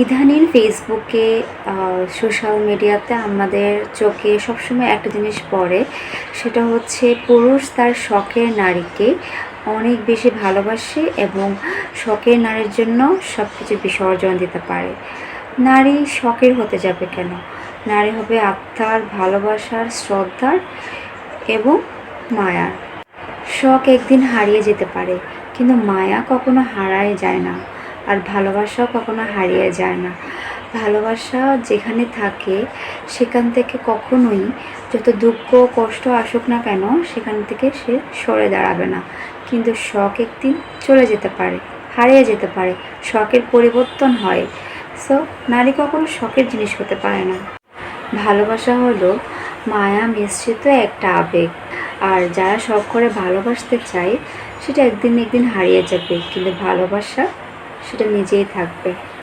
ইদানিং ফেসবুকে সোশ্যাল মিডিয়াতে আমাদের চোখে সবসময় একটা জিনিস পড়ে, সেটা হচ্ছে পুরুষ তার শখের নারীকে অনেক বেশি ভালোবাসে এবং শখের নারীর জন্য সব কিছু বিসর্জন দিতে পারে। নারী শখের হতে যাবে কেন? নারী হবে আত্মার ভালোবাসার শ্রদ্ধার এবং মায়ার। শখ একদিন হারিয়ে যেতে পারে, কিন্তু মায়া কখনো হারায় যায় না। আর ভালোবাসাও কখনো হারিয়ে যায় না। ভালোবাসা যেখানে থাকে, সেখান থেকে কখনোই যত দুঃখ কষ্ট আসুক না কেন, সেখান থেকে সে সরে দাঁড়াবে না। কিন্তু শখ একদিন চলে যেতে পারে, হারিয়ে যেতে পারে, শখের পরিবর্তন হয়। সো নারী কখনো শখের জিনিস হতে পারে না। ভালোবাসা হলো মায়া মিশ্রিত একটা আবেগ। আর যারা শখ করে ভালোবাসতে চায়, সেটা একদিন একদিন হারিয়ে যাবে। কিন্তু ভালোবাসা সেটা নিজেই থাকবে।